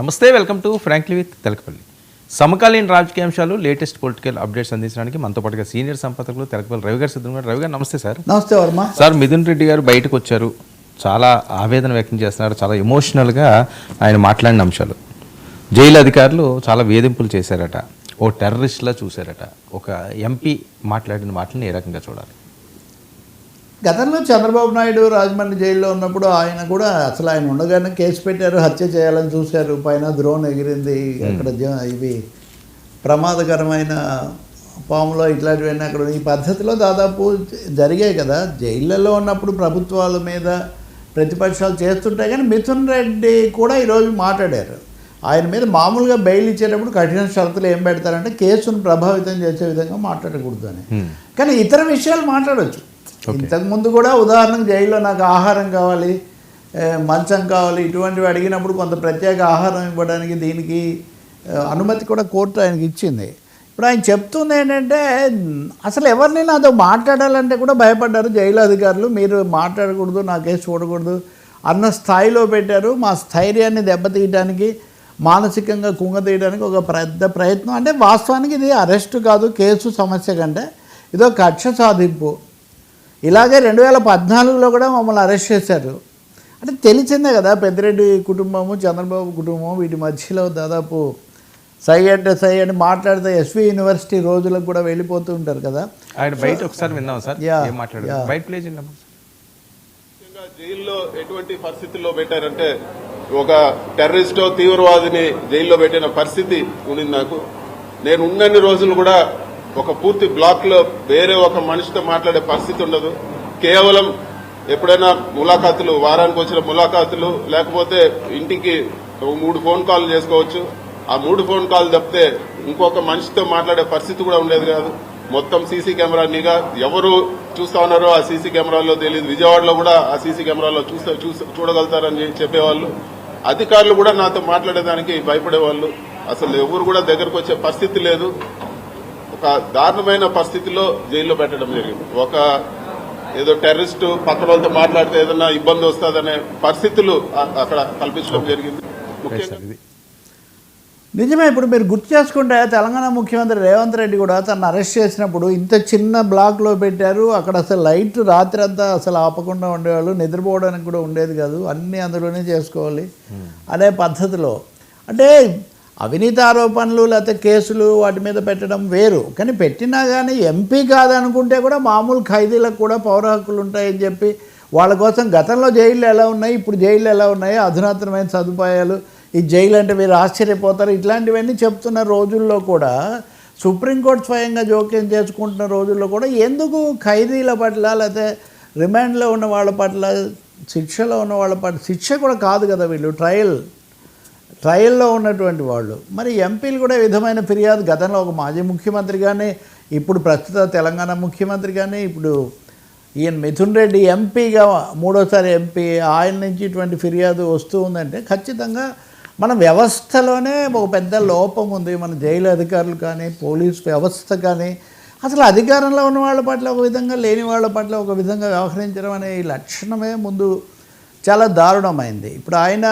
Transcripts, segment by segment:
నమస్తే welcome to frankly with Telakapalli. సమకాలీన రాజకీయ అంశాలు లేటెస్ట్ పొలిటికల్ అప్డేట్స్ అందించడానికి మనతో పాటుగా సీనియర్ సంపాదకులు తెలకపల్లి రవి గారు సిద్ధం గారు. రవి గారు నమస్తే సార్. నమస్తే వర్మ. సార్ మిథున్ రెడ్డి గారు బయటకు వచ్చారు. చాలా ఆవేదన వ్యక్తం చేస్తున్నారు. చాలా ఎమోషనల్గా ఆయన మాట్లాడిన అంశాలు. జైలు అధికారులు చాలా వేధింపులు చేశారట. ఓ టెర్రరిస్ట్లా చూశారట. ఒక ఎంపీ మాట్లాడిన మాటలను ఏ రకంగా చూడాలి? గతంలో చంద్రబాబు నాయుడు రాజమండ్రి జైల్లో ఉన్నప్పుడు ఆయన కూడా అసలు ఆయన ఉండగానే కేసు పెట్టారు హత్య చేయాలని చూశారు. పైన ద్రోణ్ ఎగిరింది. అక్కడ జ- ఇవి ప్రమాదకరమైన పాములో ఇట్లాంటివన్నీ అక్కడ ఈ పద్ధతిలో దాదాపు జరిగాయి కదా. జైళ్ళలో ఉన్నప్పుడు ప్రభుత్వాల మీద ప్రతిపక్షాలు చేస్తుంటాయి కానీ మిథున్ రెడ్డి కూడా ఈరోజు మాట్లాడారు. ఆయన మీద మామూలుగా బెయిల్ ఇచ్చేటప్పుడు కఠిన షరతులు ఏం పెడతారంటే కేసును ప్రభావితం చేసే విధంగా మాట్లాడకూడదు అని. కానీ ఇతర విషయాలు మాట్లాడొచ్చు. ఇంతకుముందు కూడా ఉదాహరణకు జైల్లో నాకు ఆహారం కావాలి మంచం కావాలి ఇటువంటివి అడిగినప్పుడు కొంత ప్రత్యేక ఆహారం ఇవ్వడానికి దీనికి అనుమతి కూడా కోర్టు ఆయనకి ఇచ్చింది. ఇప్పుడు ఆయన చెప్తుంది ఏంటంటే అసలు ఎవరిని నాతో మాట్లాడాలంటే కూడా భయపడ్డారు జైలు అధికారులు మీరు మాట్లాడకూడదు నా కేసు చూడకూడదు అన్న స్థాయిలో పెట్టారు. మా స్థైర్యాన్ని దెబ్బతీయడానికి మానసికంగా కుంగతీయడానికి ఒక పెద్ద ప్రయత్నం. అంటే వాస్తవానికి ఇది అరెస్టు కాదు కేసు సమస్య కంటే ఇదో కక్ష సాధింపు. ఇలాగే రెండు వేల పద్నాలుగులో కూడా మమ్మల్ని అరెస్ట్ చేశారు. అంటే తెలిసిందే కదా పెద్దిరెడ్డి కుటుంబము చంద్రబాబు కుటుంబం వీటి మధ్యలో దాదాపు సై అంటే సై అని మాట్లాడితే ఎస్వి యూనివర్సిటీ రోజులకు కూడా వెళ్ళిపోతూ ఉంటారు కదా. ఆయన బయట ఒకసారి విన్నాం సార్. బయట ప్లే జైల్లో ఎటువంటి పరిస్థితుల్లో పెట్టారంటే ఒక టెర్రరిస్టో తీవ్రవాదిని జైల్లో పెట్టిన పరిస్థితి ఉంది నాకు. నేను ఉన్నన్ని రోజులు కూడా ఒక పూర్తి బ్లాక్లో వేరే ఒక మనిషితో మాట్లాడే పరిస్థితి ఉండదు. కేవలం ఎప్పుడైనా ములాఖాతులు వారానికి వచ్చిన ములాఖాతులు లేకపోతే ఇంటికి మూడు ఫోన్ కాల్ చేసుకోవచ్చు. ఆ మూడు ఫోన్ కాల్ తప్పితే ఇంకొక మనిషితో మాట్లాడే పరిస్థితి కూడా ఉండేది కాదు. మొత్తం సీసీ కెమెరా నిఘా ఎవరు చూస్తా ఉన్నారో ఆ సీసీ కెమెరాలో తెలియదు. విజయవాడలో కూడా ఆ సీసీ కెమెరాలో చూస్తే చూడగలుగుతారని చెప్పేవాళ్ళు. అధికారులు కూడా నాతో మాట్లాడేదానికి భయపడేవాళ్ళు. అసలు ఎవరు కూడా దగ్గరకు వచ్చే పరిస్థితి లేదు. ఒక దారుణమైన పరిస్థితిలో జైల్లో పెట్టడం జరిగింది. ఒక ఏదో టెర్రరిస్ట్ పక్కన వాళ్ళతో మాట్లాడితే ఏదైనా ఇబ్బంది వస్తుందనే పరిస్థితులు అక్కడ కల్పించడం జరిగింది. నిజమే ఇప్పుడు మీరు గుర్తు చేసుకుంటే తెలంగాణ ముఖ్యమంత్రి రేవంత్ రెడ్డి కూడా తను అరెస్ట్ చేసినప్పుడు ఇంత చిన్న బ్లాక్లో పెట్టారు. అక్కడ అసలు లైట్ రాత్రి అంతా అసలు ఆపకుండా ఉండేవాళ్ళు నిద్రపోవడానికి కూడా ఉండేది కాదు. అన్నీ అందులోనే చేసుకోవాలి. అనే పద్ధతిలో. అంటే అవినీతి ఆరోపణలు లేకపోతే కేసులు వాటి మీద పెట్టడం వేరు. కానీ పెట్టినా కానీ ఎంపీ కాదనుకుంటే కూడా మామూలు ఖైదీలకు కూడా పౌర హక్కులు ఉంటాయని చెప్పి వాళ్ళ కోసం గతంలో జైళ్ళు ఎలా ఉన్నాయి ఇప్పుడు జైళ్ళు ఎలా ఉన్నాయి అధునాతనమైన సదుపాయాలు ఈ జైలు అంటే మీరు ఆశ్చర్యపోతారు ఇట్లాంటివన్నీ చెప్తున్న రోజుల్లో కూడా సుప్రీంకోర్టు స్వయంగా జోక్యం చేసుకుంటున్న రోజుల్లో కూడా ఎందుకు ఖైదీల పట్ల లేకపోతే రిమాండ్లో ఉన్న వాళ్ళ పట్ల శిక్షలో ఉన్న వాళ్ళ పట్ల శిక్ష కూడా కాదు కదా వీళ్ళు ట్రయల్. ట్రయల్లో ఉన్నటువంటి వాళ్ళు. మరి ఎంపీలు కూడా విధమైన ఫిర్యాదు గతంలో ఒక మాజీ ముఖ్యమంత్రి కానీ ఇప్పుడు ప్రస్తుత తెలంగాణ ముఖ్యమంత్రి కానీ ఇప్పుడు ఈయన మిథున్ రెడ్డి ఎంపీగా మూడోసారి ఎంపీ ఆయన నుంచి ఇటువంటి ఫిర్యాదు వస్తూ ఉందంటే ఖచ్చితంగా మన వ్యవస్థలోనే ఒక పెద్ద లోపం ఉంది. మన జైలు అధికారులు కానీ పోలీస్ వ్యవస్థ కానీ అసలు అధికారంలో ఉన్న వాళ్ళ పట్ల ఒక విధంగా లేని వాళ్ళ పట్ల ఒక విధంగా వ్యవహరించడం అనే ఈ లక్షణమే ముందు చాలా దారుణమైంది. ఇప్పుడు ఆయన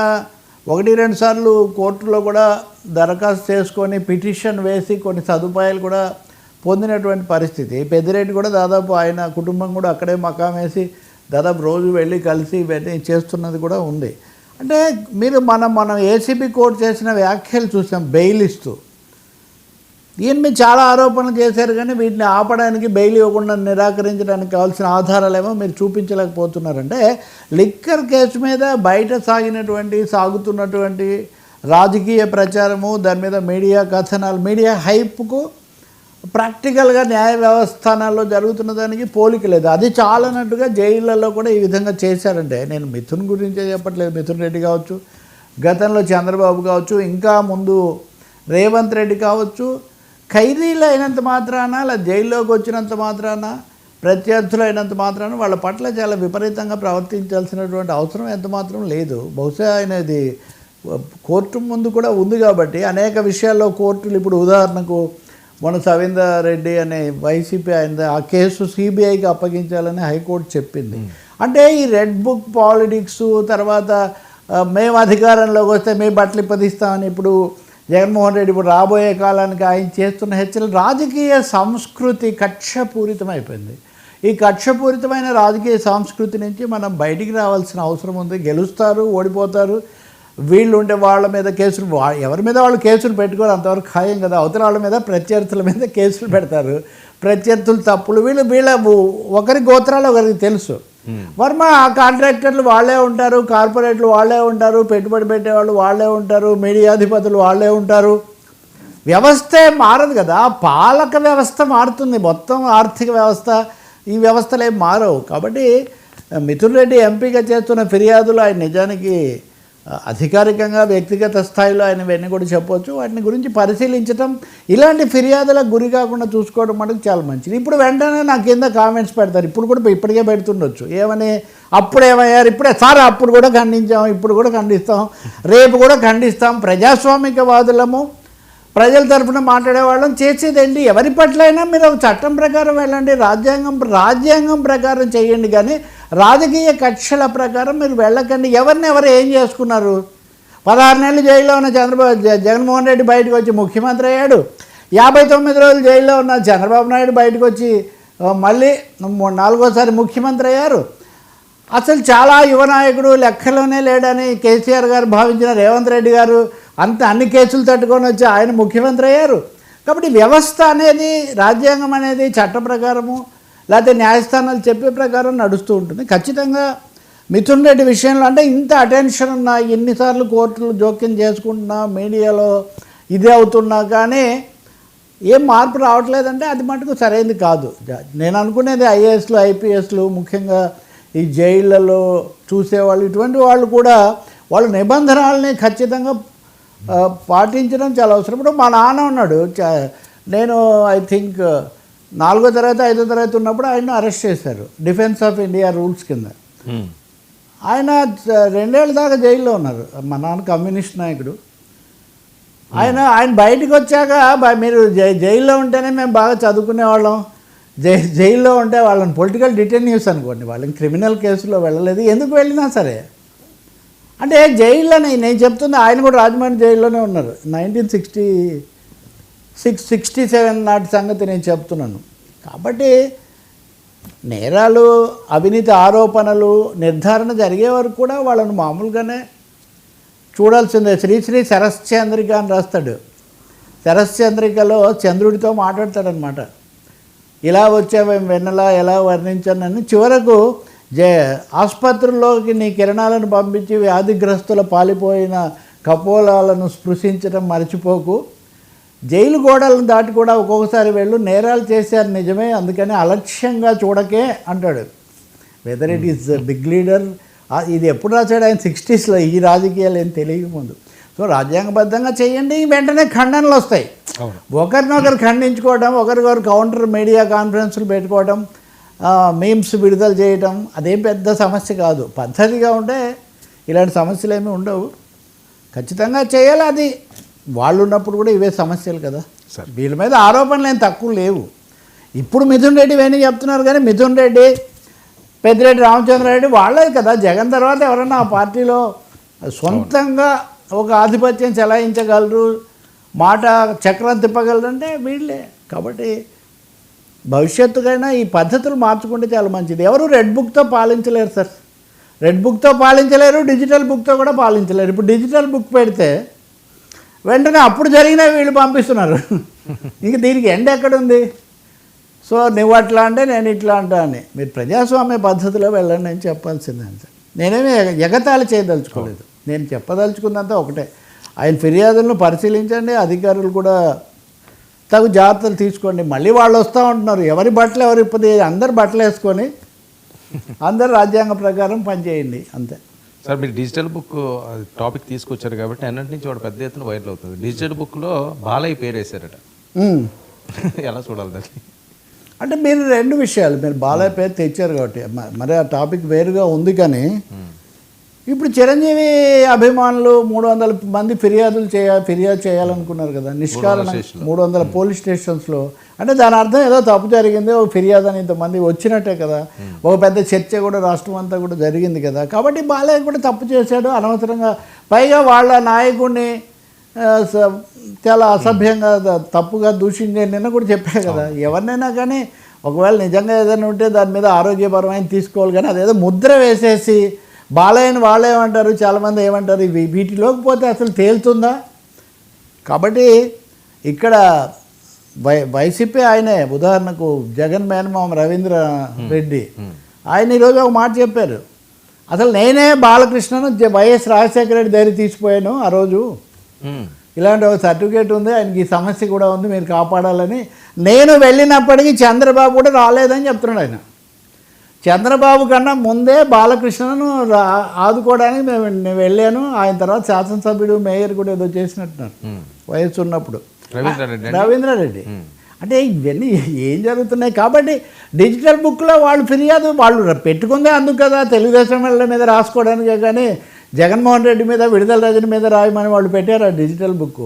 ఒకటి రెండు సార్లు కోర్టులో కూడా దరఖాస్తు చేసుకొని పిటిషన్ వేసి కొన్ని సదుపాయాలు కూడా పొందినటువంటి పరిస్థితి. పెద్దిరెడ్డి కూడా దాదాపు ఆయన కుటుంబం కూడా అక్కడే మకాం వేసి దాదాపు రోజు వెళ్ళి కలిసి ఇవన్నీ చేస్తున్నది కూడా ఉంది. అంటే మీరు మనం మనం ఏసీబీ కోర్టు చేసిన వ్యాఖ్యలు చూసాం బెయిల్ ఇస్తూ దీని మీద చాలా ఆరోపణలు చేశారు కానీ వీటిని ఆపడానికి బెయిల్ ఇవ్వకుండా నిరాకరించడానికి కావాల్సిన ఆధారాలేమో మీరు చూపించలేకపోతున్నారంటే లిక్కర్ కేసు మీద బయట సాగినటువంటి సాగుతున్నటువంటి రాజకీయ ప్రచారము దాని మీద మీడియా కథనాలు మీడియా హైప్కు ప్రాక్టికల్గా న్యాయ వ్యవస్థానాల్లో జరుగుతున్న దానికి పోలిక లేదు. అది చాలన్నట్టుగా జైళ్ళల్లో కూడా ఈ విధంగా చేశారంటే నేను మిథున్ గురించే చెప్పట్లేదు. మిథున్ రెడ్డి కావచ్చు గతంలో చంద్రబాబు కావచ్చు ఇంకా ముందు రేవంత్ రెడ్డి కావచ్చు ఖైదీలు అయినంత మాత్రాన అలా జైల్లోకి వచ్చినంత మాత్రాన ప్రత్యర్థులు అయినంత మాత్రాన వాళ్ళ పట్ల చాలా విపరీతంగా ప్రవర్తించాల్సినటువంటి అవసరం ఎంత మాత్రం లేదు. బహుశా ఆయన ఇది కోర్టు ముందు కూడా ఉంది కాబట్టి అనేక విషయాల్లో కోర్టులు ఇప్పుడు ఉదాహరణకు మన సవీందర్ రెడ్డి అనే వైసీపీ ఆయన ఆ కేసు సిబిఐకి అప్పగించాలని హైకోర్టు చెప్పింది. అంటే ఈ రెడ్ బుక్ పాలిటిక్స్ తర్వాత మేము అధికారంలోకి వస్తే మేము బట్టలు ఇప్పదిస్తామని ఇప్పుడు జగన్మోహన్ రెడ్డి ఇప్పుడు రాబోయే కాలానికి ఆయన చేస్తున్న హెచ్చరికలు రాజకీయ సంస్కృతి కక్షపూరితమైపోయింది. ఈ కక్షపూరితమైన రాజకీయ సంస్కృతి నుంచి మనం బయటికి రావాల్సిన అవసరం ఉంది. గెలుస్తారు ఓడిపోతారు. వీళ్ళు ఉండే వాళ్ళ మీద కేసులు ఎవరి మీద వాళ్ళు కేసులు పెట్టుకోరు. అంతవరకు ఖాయం కదా. అవతల వాళ్ళ మీద ప్రత్యర్థుల మీద కేసులు పెడతారు. ప్రత్యర్థులు తప్పులు. వీళ్ళు వీళ్ళ ఒకరి గోత్రాలు ఒకరికి తెలుసు. వర్మ మా కాంట్రాక్టర్లు వాళ్ళే ఉంటారు కార్పొరేట్లు వాళ్ళే ఉంటారు పెట్టుబడి పెట్టేవాళ్ళు వాళ్ళే ఉంటారు మీడియాధిపతులు వాళ్ళే ఉంటారు. వ్యవస్థే మారదు కదా. పాలక వ్యవస్థ మారుతుంది. మొత్తం ఆర్థిక వ్యవస్థ ఈ వ్యవస్థలు ఏం మారవు. కాబట్టి మిథున్ రెడ్డి ఎంపీగా చేస్తున్న ఫిర్యాదులు ఆయన నిజానికి అధికారికంగా వ్యక్తిగత స్థాయిలో ఆయన ఇవన్నీ కూడా చెప్పొచ్చు. వాటిని గురించి పరిశీలించడం ఇలాంటి ఫిర్యాదులకు గురి కాకుండా చూసుకోవడం మటుకు చాలా మంచిది. ఇప్పుడు వెంటనే నా కింద కామెంట్స్ పెడతారు. ఇప్పుడు కూడా ఇప్పటికే పెడుతుండొచ్చు. ఏమని? అప్పుడు ఏమయ్యారు? ఇప్పుడే సార్ అప్పుడు కూడా ఖండించాం ఇప్పుడు కూడా ఖండిస్తాం రేపు కూడా ఖండిస్తాం. ప్రజాస్వామికవాదులము ప్రజల తరఫున మాట్లాడేవాళ్ళం చేసేదండి ఎవరి పట్లైనా మీరు చట్టం ప్రకారం వెళ్ళండి రాజ్యాంగం రాజ్యాంగం ప్రకారం చేయండి. కానీ రాజకీయ కక్షల ప్రకారం మీరు వెళ్ళకండి. ఎవరిని ఎవరు ఏం చేసుకున్నారు? పదహారు నెలలు జైల్లో ఉన్న చంద్రబాబు జగన్మోహన్ రెడ్డి బయటకు వచ్చి ముఖ్యమంత్రి అయ్యాడు. యాభై తొమ్మిది రోజులు జైల్లో ఉన్న చంద్రబాబు నాయుడు బయటకు వచ్చి మళ్ళీ నాలుగోసారి ముఖ్యమంత్రి అయ్యారు. అసలు చాలా యువ నాయకుడు లెక్కలోనే లేడని కేసీఆర్ గారు భావించిన రేవంత్ రెడ్డి గారు అంత అన్ని కేసులు తట్టుకొని వచ్చి ఆయన ముఖ్యమంత్రి అయ్యారు. కాబట్టి వ్యవస్థ అనేది రాజ్యాంగం అనేది చట్ట ప్రకారము లేకపోతే న్యాయస్థానాలు చెప్పే ప్రకారం నడుస్తూ ఉంటుంది. ఖచ్చితంగా మిథున్ రెడ్డి విషయంలో అంటే ఇంత అటెన్షన్ ఉన్నా ఎన్నిసార్లు కోర్టులు జోక్యం చేసుకుంటున్నా మీడియాలో ఇదే అవుతున్నా కానీ ఏం మార్పు రావట్లేదంటే అది మటుకు సరైనది కాదు. నేను అనుకునేది ఐఏఎస్లు ఐపీఎస్లు ముఖ్యంగా ఈ జైళ్ళలో చూసేవాళ్ళు ఇటువంటి వాళ్ళు కూడా వాళ్ళ నిబంధనల్ని ఖచ్చితంగా పాటించడం చాలా అవసరం. ఇప్పుడు మా నాన్న ఉన్నాడు చ- నేను ఐ థింక్ నాలుగో తరగతి ఐదో తరగతి ఉన్నప్పుడు ఆయన అరెస్ట్ చేశారు. డిఫెన్స్ ఆఫ్ ఇండియా రూల్స్ కింద. ఉమ్. ఆయన రెండేళ్ళ దాకా జైల్లో ఉన్నారు. మా నాన్న కమ్యూనిస్ట్ నాయకుడు. ఆయన ఆయన బయటకు వచ్చాక మీరు జై జైల్లో ఉంటేనే మేము బాగా చదువుకునేవాళ్ళం జై జైల్లో ఉంటే వాళ్ళని పొలిటికల్ డిటెన్యూస్ అనుకోండి. వాళ్ళని క్రిమినల్ కేసులో వెళ్ళలేదు. ఎందుకు వెళ్ళినా సరే. అంటే జైల్లోనే నేను చెప్తుంది ఆయన కూడా రాజమండ్రి జైల్లోనే ఉన్నారు. Nineteen sixty six sixty seven నాటి సంగతి నేను చెప్తున్నాను. కాబట్టి నేరాలు అవినీతి ఆరోపణలు నిర్ధారణ జరిగే వరకు కూడా వాళ్ళను మామూలుగానే చూడాల్సిందే. శ్రీశ్రీ శరశ్చంద్రిక అని రాస్తాడు. శరశ్చంద్రికలో చంద్రుడితో మాట్లాడతాడనమాట ఇలా వచ్చావేం వెన్నెలా ఎలా వర్ణించానని చివరకు జే ఆసుపత్రుల్లోకి నీ కిరణాలను పంపించి వ్యాధిగ్రస్తుల పాలిపోయిన కపోలాలను స్పృశించడం మర్చిపోకు. జైలు గోడలను దాటి కూడా ఒక్కొక్కసారి వెళ్ళు నేరాలు చేశారు నిజమే అందుకని అలక్ష్యంగా చూడకే అంటాడు. Whether it is big leader ఇది ఎప్పుడు రాశాడు ఆయన సిక్స్టీస్లో ఈ రాజకీయాలు ఏం తెలియక ముందు. సో రాజ్యాంగబద్ధంగా చేయండి వెంటనే ఖండనలు వస్తాయి. ఒకరినొకరు ఖండించుకోవడం ఒకరికొకరు కౌంటర్ మీడియా కాన్ఫరెన్స్లు పెట్టుకోవడం మీమ్స్ విడుదల చేయడం అదేం పెద్ద సమస్య కాదు. పద్ధతిగా ఉంటే ఇలాంటి సమస్యలు ఏమీ ఉండవు. ఖచ్చితంగా చేయాలి అది. వాళ్ళు ఉన్నప్పుడు కూడా ఇవే సమస్యలు కదా. సరే. వీళ్ళ మీద ఆరోపణలు ఏం తక్కువ లేవు. ఇప్పుడు మిథున్ రెడ్డి ఇవన్నీ చెప్తున్నారు కానీ మిథున్ రెడ్డి పెద్దిరెడ్డి రామచంద్రారెడ్డి వాళ్ళే కదా. జగన్ తర్వాత ఎవరన్నా ఆ పార్టీలో సొంతంగా ఒక ఆధిపత్యం చెలాయించగలరు మాట చక్రం తిప్పగలరు అంటే వీళ్ళే. కాబట్టి భవిష్యత్తుకైనా ఈ పద్ధతులు మార్చుకుంటే చాలా మంచిది. ఎవరు రెడ్ బుక్తో పాలించలేరు సార్. రెడ్ బుక్తో పాలించలేరు డిజిటల్ బుక్తో కూడా పాలించలేరు. ఇప్పుడు డిజిటల్ బుక్ పెడితే వెంటనే అప్పుడు జరిగిన వీళ్ళు పంపిస్తున్నారు. ఇంక దీనికి ఎండ్ ఎక్కడుంది? సో నువ్వు అట్లా అంటే నేను ఇట్లా అంటా అని. మీరు ప్రజాస్వామ్య పద్ధతిలో వెళ్ళండి అని చెప్పాల్సిందే అంతే. నేనేమి ఎగ- ఎగతాళి చేయదలుచుకోలేదు. నేను చెప్పదలుచుకుందంతా ఒకటే. ఆయన ఫిర్యాదులను పరిశీలించండి అధికారులు కూడా తగు జాగ్రత్తలు తీసుకోండి. మళ్ళీ వాళ్ళు వస్తూ ఉంటున్నారు. ఎవరి బట్టలు ఎవరు ఇప్పది? అందరు బట్టలు వేసుకొని అందరు రాజ్యాంగ ప్రకారం పనిచేయండి. అంతే. సార్ మీరు డిజిటల్ బుక్ టాపిక్ తీసుకొచ్చారు కాబట్టి అన్నింటి నుంచి వాడు పెద్ద ఎత్తున వైరల్ అవుతుంది. డిజిటల్ బుక్లో బాలయ్య పేరు వేశారట ఉమ్. ఎలా చూడాలి దాన్ని? అంటే మీరు రెండు విషయాలు. మీరు బాలయ్య పేరు తెచ్చారు కాబట్టి. మరి ఆ టాపిక్ వేరుగా ఉంది కానీ ఇప్పుడు చిరంజీవి అభిమానులు మూడు వందల మంది ఫిర్యాదులు చేయ ఫిర్యాదు చేయాలనుకున్నారు కదా నిష్కారణం మూడు వందల పోలీస్ స్టేషన్స్లో. అంటే దాని అర్థం ఏదో తప్పు జరిగింది ఒక ఫిర్యాదు అని ఇంతమంది వచ్చినట్టే కదా. ఒక పెద్ద చర్చ కూడా రాష్ట్రం అంతా కూడా జరిగింది కదా. కాబట్టి బాలయ్య కూడా తప్పు చేశాడు అనవసరంగా. పైగా వాళ్ళ నాయకుడిని చాలా అసభ్యంగా తప్పుగా దూషించే నిన్న కూడా చెప్పా కదా. ఎవరినైనా కానీ ఒకవేళ నిజంగా ఏదైనా ఉంటే దాని మీద ఆరోగ్యపరమైన తీసుకోవాలి కానీ అదేదో ముద్ర వేసేసి బాలయ్యని వాళ్ళు ఏమంటారు? చాలామంది ఏమంటారు? ఇవి వీటిలోకి పోతే అసలు తేలుతుందా? కాబట్టి ఇక్కడ వై వైసీపీ ఆయనే. ఉదాహరణకు జగన్ మేనమామ రవీంద్ర రెడ్డి. ఆయన ఈరోజు ఒక మాట చెప్పారు. అసలు నేనే బాలకృష్ణను వైఎస్ రాజశేఖర రెడ్డి దగ్గర తీసిపోయాను ఆ రోజు. ఇలాంటి ఒక సర్టిఫికేట్ ఉంది. ఆయనకి ఈ సమస్య కూడా ఉంది. మీరు కాపాడాలని. నేను వెళ్ళినప్పటికీ చంద్రబాబు కూడా రాలేదని చెప్తున్నాడు ఆయన. చంద్రబాబు కన్నా ముందే బాలకృష్ణను ఆదుకోవడానికి మేము నేను వెళ్ళాను. ఆయన తర్వాత శాసనసభ్యుడు మేయర్ కూడా ఏదో చేసినట్టున్నారు. వయసు ఉన్నప్పుడు. రవీంద్రారెడ్డి అంటే ఇవన్నీ ఏం జరుగుతున్నాయి? కాబట్టి డిజిటల్ బుక్లో వాళ్ళు ఫిర్యాదు వాళ్ళు పెట్టుకుందే అందుకు కదా తెలుగుదేశం వాళ్ళ మీద రాసుకోవడానికే. కానీ జగన్మోహన్ రెడ్డి మీద విడుదల రజని మీద రాయమని వాళ్ళు పెట్టారు ఆ డిజిటల్ బుక్